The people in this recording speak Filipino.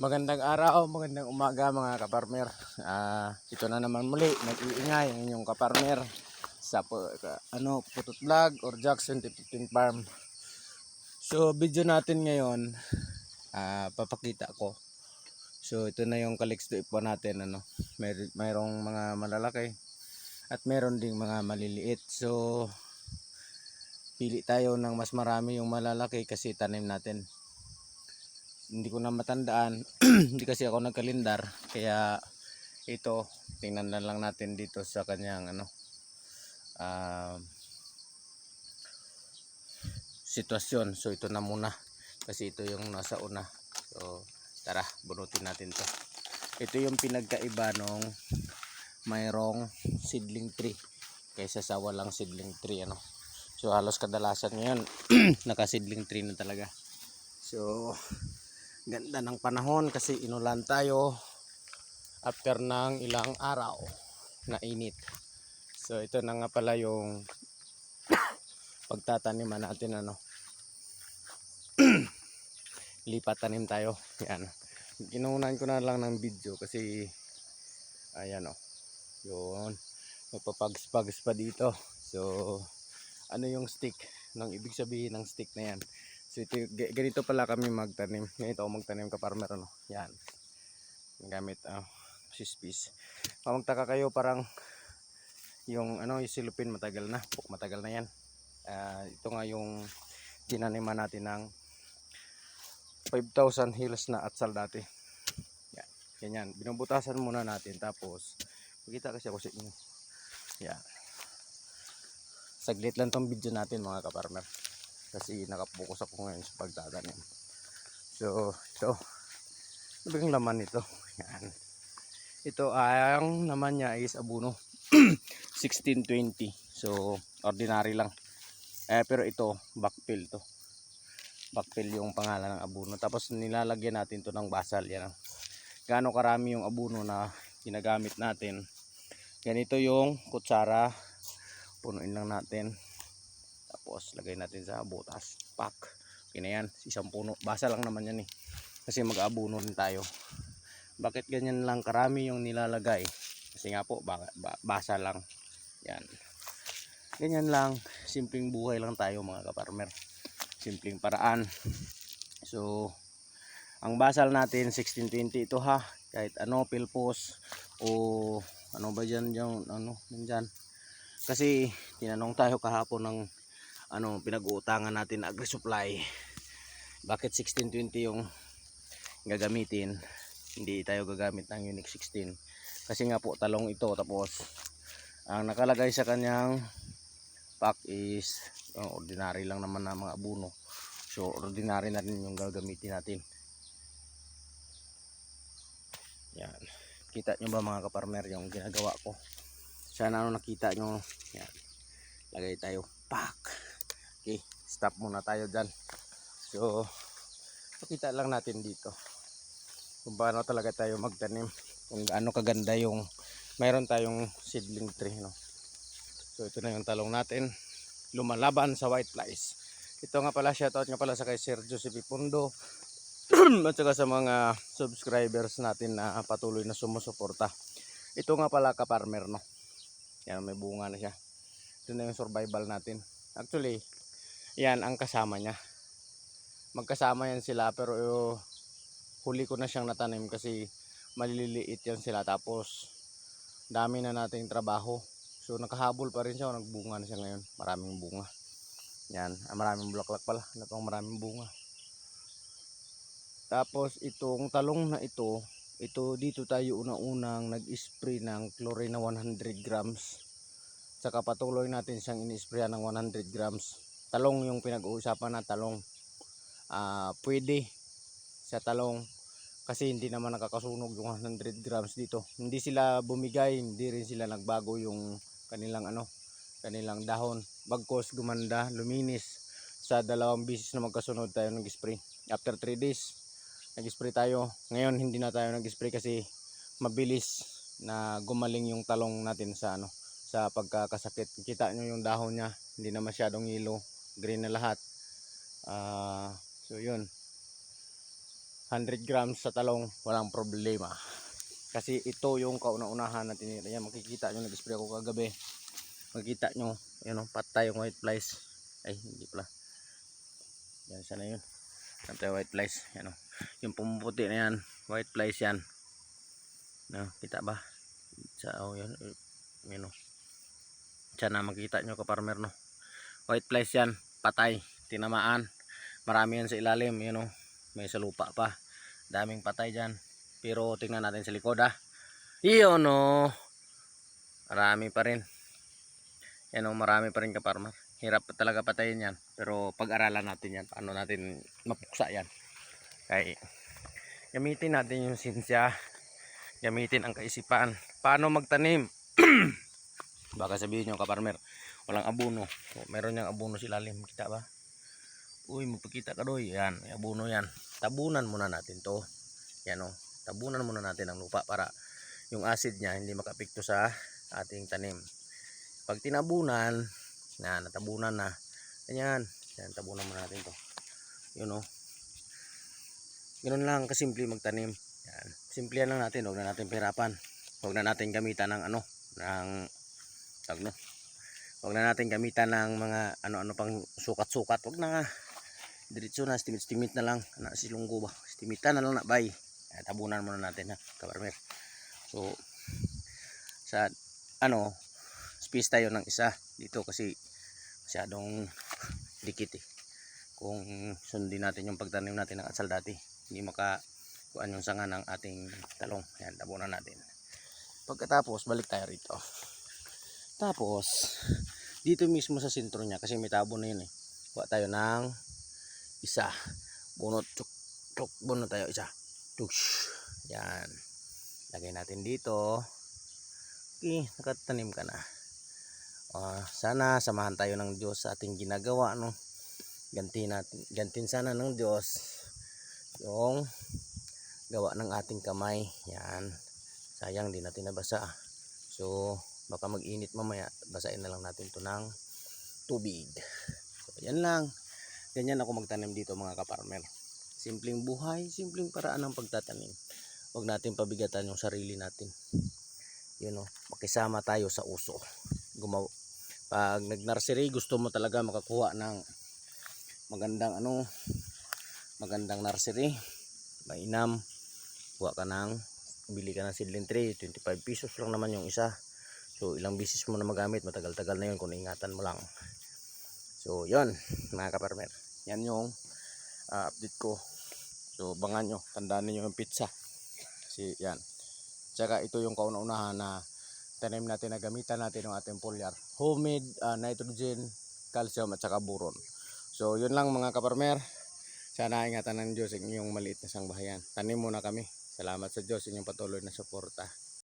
Magandang araw, magandang umaga mga kaparmer. Ah, ito na naman muli, nag-iingay ang inyong kaparmer sa ka- ano, Putut Vlog or Jackson 15 Farm. So, video natin ngayon, ah, papakita ko. So, ito na yung kalix po natin, ano. May, mayroong mga malalaki at meron ding mga maliliit. So, pili tayo ng mas marami yung malalaki kasi tanim natin hindi ko na matandaan. Hindi kasi ako nagkalindar. Kaya ito tingnan na lang natin dito sa kanyang ano ah, sitwasyon. So ito na muna. Kasi ito yung nasa una. So tara bunutin natin to. Ito yung pinagkaiba nung mayroong seedling tree kaysa sa walang seedling tree ano. So halos kadalasan ngayon naka seedling tree na talaga. So ganda ng panahon kasi inulan tayo after ng ilang araw na init. So ito na nga pala yung pagtataniman natin ano. Lipat tanim tayo. Yan. Kinunan ko na lang ng video kasi ayan o yun. Magpapags-pags pa dito. So ano yung stick? Nang ibig sabihin ng stick na yan So ito, ga- ganito pala kami magtanim. Ganito ako magtanim ka farmer ano. Yan. Gamit uh, sispis. Pamagtaka kayo parang yung ano yung silupin matagal na. Matagal na yan. Ah, ito nga yung tinaniman natin ng 5,000 hills na atsal dati. Yan. Ganyan. Binubutasan muna natin tapos makita kasi ako sa inyo. Yan. Saglit lang tong video natin mga kaparmer kasi nakapokus ako ngayon sa pagtatanim so ito. Ano yung laman nito? Yan. Ito ang naman niya is abuno 1620 so ordinary lang. Eh pero ito backfill to. Backfill yung pangalan ng abuno tapos nilalagyan natin to ng basal. Yan gaano karami yung abuno na ginagamit natin. Ganito yung kutsara. Punuin lang natin tapos lagay natin sa butas. Pack okay na yan. Isang puno. Basa lang naman yan eh. Kasi mag-abuno rin tayo. Bakit ganyan lang karami yung nilalagay? Kasi nga po ba, ba- basa lang. Yan. Ganyan lang. Simpleng buhay lang tayo mga kaparmer simpleng paraan. So ang basal natin 1620 ito ha? Kahit ano pilpos o ano ba dyan dyan ano dyan. Kasi tinanong tayo kahapon ng ano pinag-uutangan natin na agri-supply. Bakit 1620 yung gagamitin? Hindi tayo gagamit ng Unique 16 kasi nga po talong ito. Tapos ang nakalagay sa kanyang pack is oh, ordinary lang naman na mga abuno. So ordinary na rin yung gagamitin natin. Yan. Kita nyo ba mga kaparmer yung ginagawa ko? Sana ano nakita nyo? Yan. Lagay tayo pack Okay, stop muna tayo dyan. So, pakita lang natin dito kung paano talaga tayo magtanim. Kung gaano kaganda yung mayroon tayong seedling tree. No? So, ito na yung talong natin. Lumalaban sa white flies. Ito nga pala, shoutout nga pala sa kay Sir Joseph Ipundo at saka sa mga subscribers natin na patuloy na sumusuporta. Ito nga pala ka-farmer, no? Yan, may bunga na siya. Ito na yung survival natin. Actually, yan ang kasama niya. Magkasama yan sila pero uh, huli ko na siyang natanim kasi maliliit yan sila. Tapos dami na nating trabaho. So nakahabol pa rin siya nagbunga na siya ngayon. Maraming bunga. Yan ah, maraming bulaklak pala. Ano pang maraming bunga? Tapos itong talong na ito ito dito tayo unang-unang nag-spray ng chlorine na 100 grams. Saka patuloy natin siyang in-spray ng 100 grams talong yung pinag-uusapan na talong. Ah pwede sa talong kasi hindi naman nakakasunog yung 100 grams dito. Hindi sila bumigay hindi rin sila nagbago yung kanilang ano kanilang dahon. Bagkos gumanda luminis. Sa dalawang bisis na magkasunod tayo nag-spray. After 3 days nag-spray tayo. Ngayon hindi na tayo nag-spray kasi mabilis na gumaling yung talong natin sa ano sa pagkakasakit. Kita nyo yung dahon niya hindi na masyadong yellow green na lahat ah so yun 100 grams sa talong, walang problema. Kasi ito yung kauna-unahan natin. Yan, makikita nyo, nag-spray ako kagabi. Makikita nyo, yun o, patay yung white flies. Ay, hindi pala. Yan, sana yun. Patay white flies. Yan o. Yung pumuputi na yan, white flies yan. No, kita ba? Sa, oh, yan. Yan o. Sana makita nyo ka-farmer, no. White flies yan, patay, tinamaan. Marami yan sa ilalim, yun o. May sa lupa pa. Daming patay dyan. Pero tingnan natin sa likod ha. Iyon no. Marami pa rin. Yan o, marami pa rin ka-farmer. Hirap talaga patayin yan. Pero pag-aralan natin yan. Paano natin mapuksa yan. Kaya gamitin natin yung sinsya. Gamitin ang kaisipan. Paano magtanim? Baka sabihin nyo ka-farmer. Walang abono. O, meron yung abono sila lalim. Kita ba? Uy, magpakita ka doy. Yan, abono yan. Tabunan muna natin to. Yan o. Tabunan muna natin ang lupa para yung acid niya hindi makapikto sa ating tanim. Pag tinabunan, na natabunan na. Ganyan. Yan, tabunan muna natin to. Yun o. Ganun lang kasimple magtanim. Yan. Simple lang natin. Huwag na natin pahirapan. Huwag na natin gamitan ng ano, ng tawag no. Huwag na natin gamitan ng mga ano-ano pang sukat-sukat. Huwag na nga. Diretso na, stimit-stimit na lang. Na silunggo ba? Stimitan na lang na bay. Ayan, tabunan muna natin ha, kabarmer. So, sa ano, space tayo ng isa dito kasi masyadong dikit eh. Kung sundin natin yung pagtanim natin ng atsal dati, hindi maka kuan yung sanga ng ating talong. Ayan, tabunan natin. Pagkatapos, balik tayo rito. Tapos, dito mismo sa sentro niya, kasi may na yun eh. Kuha tayo ng isa. Bunot, tsuk, tsuk, bunot tayo isa. Tush. Yan. Lagay natin dito. Okay, nakatanim ka na. Ah, sana samahan tayo ng Diyos sa ating ginagawa no. Ganti natin, gantin sana ng Diyos yung gawa ng ating kamay. Yan. Sayang di natin nabasa. So, baka mag-init mamaya. Basahin na lang natin to ng tubig. So, yan lang. Ganyan ako magtanim dito mga kaparmer. Simpleng buhay, simpleng paraan ng pagtatanim. Huwag natin pabigatan yung sarili natin. Yun o, makisama tayo sa uso. Gumaw pag nag-nursery, gusto mo talaga makakuha ng magandang ano, magandang nursery. Mainam, kuha ka ng, bili ka ng seedling tray, 25 pesos lang naman yung isa. So, ilang bisis mo na magamit, matagal-tagal na yun kung ingatan mo lang. So, yon mga kaparmer. Yan yung ah, update ko. So, bangan nyo. Tandaan niyo yung pizza. Kasi, yan. Tsaka, ito yung kauna-unahan na tanim natin na gamitan natin ng ating foliar. Homemade ah, nitrogen, calcium at saka boron. So, yun lang mga kaparmer. Sana ingatan ng Diyos inyong maliit na sangbahayan. Tanim muna kami. Salamat sa Diyos inyong patuloy na suporta.